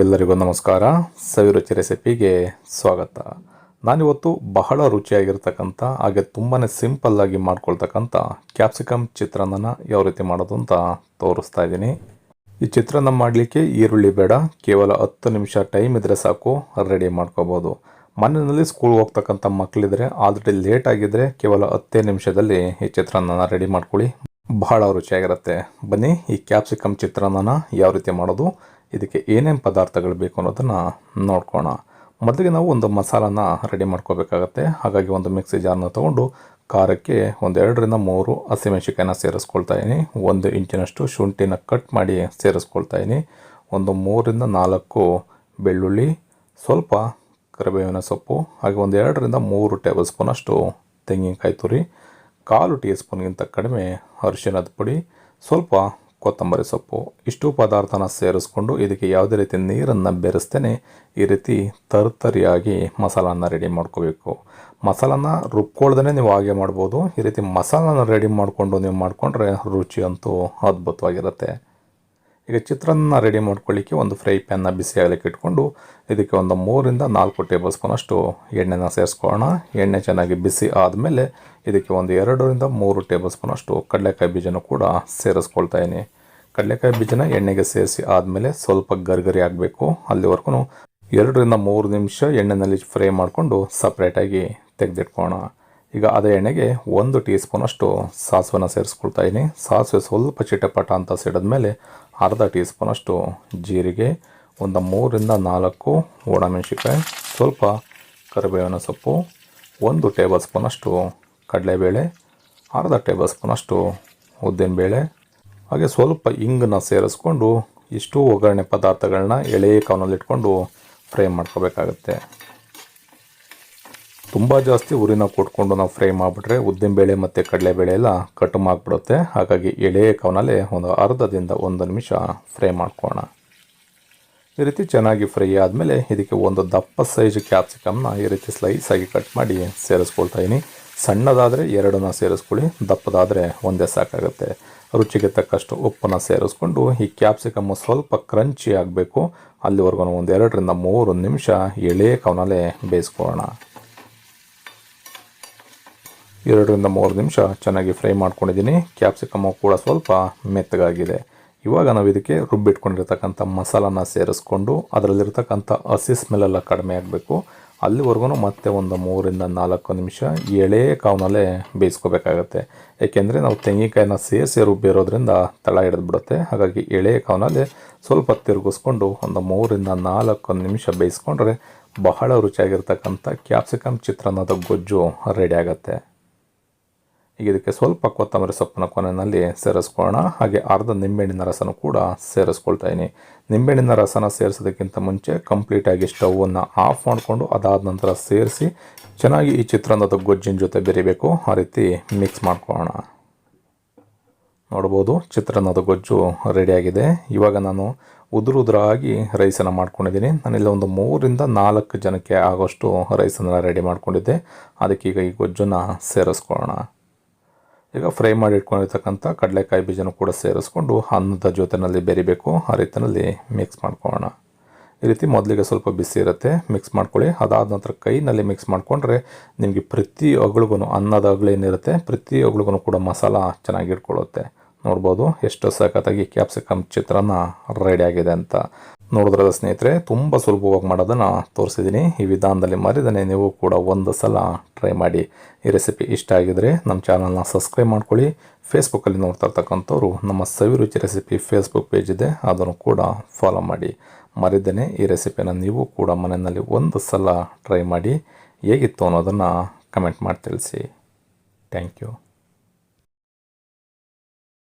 ಎಲ್ಲರಿಗೂ ನಮಸ್ಕಾರ. ಸವಿರುಚಿ ರೆಸಿಪಿಗೆ ಸ್ವಾಗತ. ನಾನಿವತ್ತು ಬಹಳ ರುಚಿಯಾಗಿರ್ತಕ್ಕಂಥ, ಹಾಗೆ ತುಂಬಾ ಸಿಂಪಲ್ಲಾಗಿ ಮಾಡ್ಕೊಳ್ತಕ್ಕಂಥ ಕ್ಯಾಪ್ಸಿಕಮ್ ಚಿತ್ರಾನ್ನನ ಯಾವ ರೀತಿ ಮಾಡೋದು ಅಂತ ತೋರಿಸ್ತಾ ಇದ್ದೀನಿ. ಈ ಚಿತ್ರಾನ್ನ ಮಾಡಲಿಕ್ಕೆ ಈರುಳ್ಳಿ ಬೇಡ, ಕೇವಲ ಹತ್ತು ನಿಮಿಷ ಟೈಮ್ ಇದ್ದರೆ ಸಾಕು, ರೆಡಿ ಮಾಡ್ಕೋಬೋದು. ಮನೆಯಲ್ಲಿ ಸ್ಕೂಲ್ಗೆ ಹೋಗ್ತಕ್ಕಂಥ ಮಕ್ಕಳಿದ್ರೆ ಆಲ್ರೆಡಿ ಲೇಟ್ ಆಗಿದ್ದರೆ ಕೇವಲ ಹತ್ತೇ ನಿಮಿಷದಲ್ಲಿ ಈ ಚಿತ್ರಾನ್ನನ ರೆಡಿ ಮಾಡ್ಕೊಳ್ಳಿ. ಬಹಳ ರುಚಿಯಾಗಿರುತ್ತೆ. ಬನ್ನಿ, ಈ ಕ್ಯಾಪ್ಸಿಕಮ್ ಚಿತ್ರಾನ್ನನ ಯಾವ ರೀತಿ ಮಾಡೋದು? ಇದಕ್ಕೆ ಏನೇನು ಪದಾರ್ಥಗಳು ಬೇಕು ಅನ್ನೋದನ್ನು ನೋಡ್ಕೋಣ ಮೊದಲಿಗೆ ನಾವು ಒಂದು ಮಸಾಲಾನ ರೆಡಿ ಮಾಡ್ಕೋಬೇಕಾಗತ್ತೆ. ಹಾಗಾಗಿ ಒಂದು ಮಿಕ್ಸಿ ಜಾರ್ನ ತೊಗೊಂಡು ಖಾರಕ್ಕೆ ಒಂದು ಎರಡರಿಂದ ಮೂರು ಹಸಿಮೆಣಸಿಕಾಯಿನ ಸೇರಿಸ್ಕೊಳ್ತಾ ಇದ್ದೀನಿ ಒಂದು ಇಂಚಿನಷ್ಟು ಶುಂಠಿನ ಕಟ್ ಮಾಡಿ ಸೇರಿಸ್ಕೊಳ್ತಾ ಇದ್ದೀನಿ ಒಂದು ಮೂರರಿಂದ ನಾಲ್ಕು ಬೆಳ್ಳುಳ್ಳಿ, ಸ್ವಲ್ಪ ಕರಿಬೇವಿನ ಸೊಪ್ಪು, ಹಾಗೆ ಒಂದು ಎರಡರಿಂದ ಮೂರು ಟೇಬಲ್ ಸ್ಪೂನಷ್ಟು ತೆಂಗಿನಕಾಯಿ ತುರಿ, ಕಾಲು ಟೀ ಸ್ಪೂನ್ಗಿಂತ ಕಡಿಮೆ ಅರಿಶಿಣದ ಪುಡಿ, ಸ್ವಲ್ಪ ಕೊತ್ತಂಬರಿ ಸೊಪ್ಪು, ಇಷ್ಟು ಪದಾರ್ಥನ ಸೇರಿಸ್ಕೊಂಡು ಇದಕ್ಕೆ ಯಾವುದೇ ರೀತಿ ನೀರನ್ನು ಬೆರೆಸ್ತೇನೆ, ಈ ರೀತಿ ತರ್ತರಿಯಾಗಿ ಮಸಾಲಾನ ರೆಡಿ ಮಾಡ್ಕೋಬೇಕು. ಮಸಾಲಾನ ರುಬ್ಕೊಳ್ದೇ ನೀವು ಹಾಗೆ ಮಾಡ್ಬೋದು. ಈ ರೀತಿ ಮಸಾಲನ ರೆಡಿ ಮಾಡಿಕೊಂಡು ನೀವು ಮಾಡಿಕೊಂಡ್ರೆ ರುಚಿ ಅಂತೂ ಅದ್ಭುತವಾಗಿರುತ್ತೆ. ಈಗ ಚಿತ್ರಾನ್ನ ರೆಡಿ ಮಾಡ್ಕೊಳ್ಳಿಕ್ಕೆ ಒಂದು ಫ್ರೈ ಪ್ಯಾನ್ನ ಬಿಸಿ ಆಗಲಿಕ್ಕೆ ಇಟ್ಕೊಂಡು ಇದಕ್ಕೆ ಒಂದು ಮೂರಿಂದ ನಾಲ್ಕು ಟೇಬಲ್ ಸ್ಪೂನಷ್ಟು ಎಣ್ಣೆನ ಸೇರಿಸ್ಕೊಳ್ಳೋಣ. ಎಣ್ಣೆ ಚೆನ್ನಾಗಿ ಬಿಸಿ ಆದಮೇಲೆ ಇದಕ್ಕೆ ಒಂದು ಎರಡರಿಂದ ಮೂರು ಟೇಬಲ್ ಸ್ಪೂನಷ್ಟು ಕಡಲೆಕಾಯಿ ಬೀಜನ ಕೂಡ ಸೇರಿಸ್ಕೊಳ್ತಾ ಇದ್ದೀನಿ. ಕಡಲೆಕಾಯಿ ಬೀಜನ ಎಣ್ಣೆಗೆ ಸೇರಿಸಿ ಆದಮೇಲೆ ಸ್ವಲ್ಪ ಗರ್ಗರಿ ಆಗಬೇಕು. ಅಲ್ಲಿವರೆಗೂ ಎರಡರಿಂದ ಮೂರು ನಿಮಿಷ ಎಣ್ಣೆನಲ್ಲಿ ಫ್ರೈ ಮಾಡಿಕೊಂಡು ಸಪ್ರೇಟಾಗಿ ತೆಗೆದಿಟ್ಕೋಣ ಈಗ ಅದೇ ಎಣ್ಣೆಗೆ ಒಂದು ಟೀ ಸ್ಪೂನಷ್ಟು ಸಾಸಿವೆನ ಸೇರಿಸ್ಕೊಳ್ತಾ ಇದ್ದೀನಿ. ಸಾಸಿವೆ ಸ್ವಲ್ಪ ಚಿಟಪಟ ಅಂತ ಸಿಡಿದ್ಮೇಲೆ ಅರ್ಧ ಟೀ ಸ್ಪೂನಷ್ಟು ಜೀರಿಗೆ, ಒಂದು ಮೂರಿಂದ ನಾಲ್ಕು ಒಣಮೆಣಸಿಕಾಯಿ ಸ್ವಲ್ಪ ಕರಿಬೇವಿನ ಸೊಪ್ಪು, ಒಂದು ಟೇಬಲ್ ಸ್ಪೂನಷ್ಟು ಕಡಲೆಬೇಳೆ, ಅರ್ಧ ಟೇಬಲ್ ಸ್ಪೂನಷ್ಟು ಉದ್ದಿನಬೇಳೆ. ಹಾಗೆ ಸ್ವಲ್ಪ ಇಂಗನ್ನ ಸೇರಿಸ್ಕೊಂಡು ಇಷ್ಟು ಒಗ್ಗರಣೆ ಪದಾರ್ಥಗಳನ್ನ ಎಳೆ ಕಾವನಲ್ಲಿಟ್ಕೊಂಡು ಫ್ರೈ ಮಾಡ್ಕೋಬೇಕಾಗತ್ತೆ. ತುಂಬ ಜಾಸ್ತಿ ಉರಿನ ಕೊಟ್ಕೊಂಡು ನಾವು ಫ್ರೈ ಮಾಡಿಬಿಟ್ರೆ ಉದ್ದಿನಬೇಳೆ ಮತ್ತು ಕಡಲೆಬೇಳೆ ಎಲ್ಲ ಕಟ್ ಮಾಡಿಬಿಡುತ್ತೆ. ಹಾಗಾಗಿ ಎಳೆ ಕವನಲ್ಲೇ ಒಂದು ಅರ್ಧದಿಂದ ಒಂದು ನಿಮಿಷ ಫ್ರೈ ಮಾಡ್ಕೋಣ ಈ ರೀತಿ ಚೆನ್ನಾಗಿ ಫ್ರೈ ಆದಮೇಲೆ ಇದಕ್ಕೆ ಒಂದು ದಪ್ಪ ಸೈಜ್ ಕ್ಯಾಪ್ಸಿಕಮ್ನ ಈ ರೀತಿ ಸ್ಲೈಸಾಗಿ ಕಟ್ ಮಾಡಿ ಸೇರಿಸ್ಕೊಳ್ತಾ ಇದ್ದೀನಿ ಸಣ್ಣದಾದರೆ ಎರಡನ್ನ ಸೇರಿಸ್ಕೊಳ್ಳಿ, ದಪ್ಪದಾದರೆ ಒಂದೇ ಸಾಕಾಗುತ್ತೆ. ರುಚಿಗೆ ತಕ್ಕಷ್ಟು ಉಪ್ಪನ್ನು ಸೇರಿಸ್ಕೊಂಡು ಈ ಕ್ಯಾಪ್ಸಿಕಮ್ಮು ಸ್ವಲ್ಪ ಕ್ರಂಚಿ ಆಗಬೇಕು. ಅಲ್ಲಿವರೆಗೂ ಒಂದು ಎರಡರಿಂದ ಮೂರು ನಿಮಿಷ ಎಳೆ ಕವನಲ್ಲೇ ಬೇಯಿಸ್ಕೊಳ್ಳೋಣ. ಎರಡರಿಂದ ಮೂರು ನಿಮಿಷ ಚೆನ್ನಾಗಿ ಫ್ರೈ ಮಾಡ್ಕೊಂಡಿದ್ದೀನಿ. ಕ್ಯಾಪ್ಸಿಕಮ್ಮು ಕೂಡ ಸ್ವಲ್ಪ ಮೆತ್ತಗಾಗಿದೆ. ಇವಾಗ ನಾವು ಇದಕ್ಕೆ ರುಬ್ಬಿಟ್ಕೊಂಡಿರ್ತಕ್ಕಂಥ ಮಸಾಲಾನ ಸೇರಿಸ್ಕೊಂಡು ಅದರಲ್ಲಿರ್ತಕ್ಕಂಥ ಹಸಿ ಸ್ಮೆಲ್ಲೆಲ್ಲ ಕಡಿಮೆ ಆಗಬೇಕು. ಅಲ್ಲಿವರೆಗೂ ಮತ್ತೆ ಒಂದು ಮೂರಿಂದ ನಾಲ್ಕು ನಿಮಿಷ ಎಳೆ ಕಾವ್ನಲ್ಲೇ ಬೇಯಿಸ್ಕೋಬೇಕಾಗತ್ತೆ. ಏಕೆಂದರೆ ನಾವು ತೆಂಗಿನಕಾಯಿನ ಸೇರಿಸಿ ರುಬ್ಬಿರೋದ್ರಿಂದ ತಳ ಹಿಡಿದ್ಬಿಡುತ್ತೆ. ಹಾಗಾಗಿ ಎಳೆ ಕಾವ್ನಲ್ಲೇ ಸ್ವಲ್ಪ ತಿರುಗಿಸ್ಕೊಂಡು ಒಂದು ಮೂರಿಂದ ನಾಲ್ಕು ನಿಮಿಷ ಬೇಯಿಸ್ಕೊಂಡ್ರೆ ಬಹಳ ರುಚಿಯಾಗಿರ್ತಕ್ಕಂಥ ಕ್ಯಾಪ್ಸಿಕಮ್ ಚಿತ್ರಾನ್ನದ ಗೊಜ್ಜು ರೆಡಿ ಆಗುತ್ತೆ. ಈಗ ಇದಕ್ಕೆ ಸ್ವಲ್ಪ ಕೊತ್ತಂಬರಿ ಸೊಪ್ಪನ್ನ ಕೊನೆಯಲ್ಲಿ ಸೇರಿಸ್ಕೊಳ್ಳೋಣ. ಹಾಗೆ ಅರ್ಧ ನಿಂಬೆಹಣ್ಣಿನ ರಸನೂ ಕೂಡ ಸೇರಿಸ್ಕೊಳ್ತಾ ಇದ್ದೀನಿ ನಿಂಬೆಹಣ್ಣಿನ ರಸನ ಸೇರಿಸೋದಕ್ಕಿಂತ ಮುಂಚೆ ಕಂಪ್ಲೀಟಾಗಿ ಸ್ಟವನ್ನು ಆಫ್ ಮಾಡಿಕೊಂಡು ಅದಾದ ನಂತರ ಸೇರಿಸಿ ಚೆನ್ನಾಗಿ ಈ ಚಿತ್ರಾನ್ನದ ಗೊಜ್ಜಿನ ಜೊತೆ ಬೆರಿಬೇಕು. ಆ ರೀತಿ ಮಿಕ್ಸ್ ಮಾಡ್ಕೊಳ್ಳೋಣ. ನೋಡ್ಬೋದು ಚಿತ್ರಾನ್ನದ ಗೊಜ್ಜು ರೆಡಿಯಾಗಿದೆ ಇವಾಗ ನಾನು ಉದುರು ಉದುರಾಗಿ ರೈಸನ್ನು ಮಾಡ್ಕೊಂಡಿದ್ದೀನಿ. ನಾನಿಲ್ಲ ಒಂದು ಮೂರಿಂದ ನಾಲ್ಕು ಜನಕ್ಕೆ ಆಗೋಷ್ಟು ರೈಸನ್ನು ರೆಡಿ ಮಾಡ್ಕೊಂಡಿದ್ದೆ. ಅದಕ್ಕೀಗ ಈ ಗೊಜ್ಜನ್ನು ಸೇರಿಸ್ಕೊಳ್ಳೋಣ. ಈಗ ಫ್ರೈ ಮಾಡಿ ಇಟ್ಕೊಂಡಿರ್ತಕ್ಕಂಥ ಕಡಲೆಕಾಯಿ ಬೀಜನ ಕೂಡ ಸೇರಿಸ್ಕೊಂಡು ಅನ್ನದ ಜೊತೆಯಲ್ಲಿ ಬೆರಿಬೇಕು. ಆ ರೀತಿಯಲ್ಲಿ ಮಿಕ್ಸ್ ಮಾಡ್ಕೊಳ್ಳೋಣ. ಈ ರೀತಿ ಮೊದಲಿಗೆ ಸ್ವಲ್ಪ ಬಿಸಿ ಇರುತ್ತೆ. ಮಿಕ್ಸ್ ಮಾಡ್ಕೊಳ್ಳಿ. ಅದಾದ ನಂತರ ಕೈನಲ್ಲಿ ಮಿಕ್ಸ್ ಮಾಡಿಕೊಂಡ್ರೆ ನಿಮಗೆ ಪ್ರತಿ ಅಗಳಿಗೂ ಅನ್ನದ ಅಗಳೇನಿರುತ್ತೆ ಪ್ರತಿ ಅಗಳಿಗೂ ಕೂಡ ಮಸಾಲ ಚೆನ್ನಾಗಿ ಇಟ್ಕೊಳ್ಳುತ್ತೆ. ನೋಡ್ಬೋದು ಎಷ್ಟು ಸಖತ್ತಾಗಿ ಕ್ಯಾಪ್ಸಿಕಮ್ ಚಿತ್ರಾನ್ನ ಆಗಿದೆ ಅಂತ. ನೋಡಿದ್ರದ ಸ್ನೇಹಿತರೆ, ತುಂಬ ಸುಲಭವಾಗಿ ಮಾಡೋದನ್ನು ತೋರಿಸಿದ್ದೀನಿ ಈ ವಿಧಾನದಲ್ಲಿ ಮರಿದನೆ ನೀವು ಕೂಡ ಒಂದು ಸಲ ಟ್ರೈ ಮಾಡಿ. ಈ ರೆಸಿಪಿ ಇಷ್ಟ ಆಗಿದರೆ ನಮ್ಮ ಚಾನಲ್ನ ಸಬ್ಸ್ಕ್ರೈಬ್ ಮಾಡ್ಕೊಳ್ಳಿ. ಫೇಸ್ಬುಕ್ಕಲ್ಲಿ ನೋಡ್ತಾ ಇರ್ತಕ್ಕಂಥವ್ರು, ನಮ್ಮ ಸವಿರುಚಿ ರೆಸಿಪಿ ಫೇಸ್ಬುಕ್ ಪೇಜ್ ಇದೆ, ಅದನ್ನು ಕೂಡ ಫಾಲೋ ಮಾಡಿ. ಮರಿದನೆ ಈ ರೆಸಿಪಿಯನ್ನು ನೀವು ಕೂಡ ಮನೆಯಲ್ಲಿ ಒಂದು ಸಲ ಟ್ರೈ ಮಾಡಿ. ಹೇಗಿತ್ತು ಅನ್ನೋದನ್ನು ಕಮೆಂಟ್ ಮಾಡಿ ತಿಳಿಸಿ. Thank you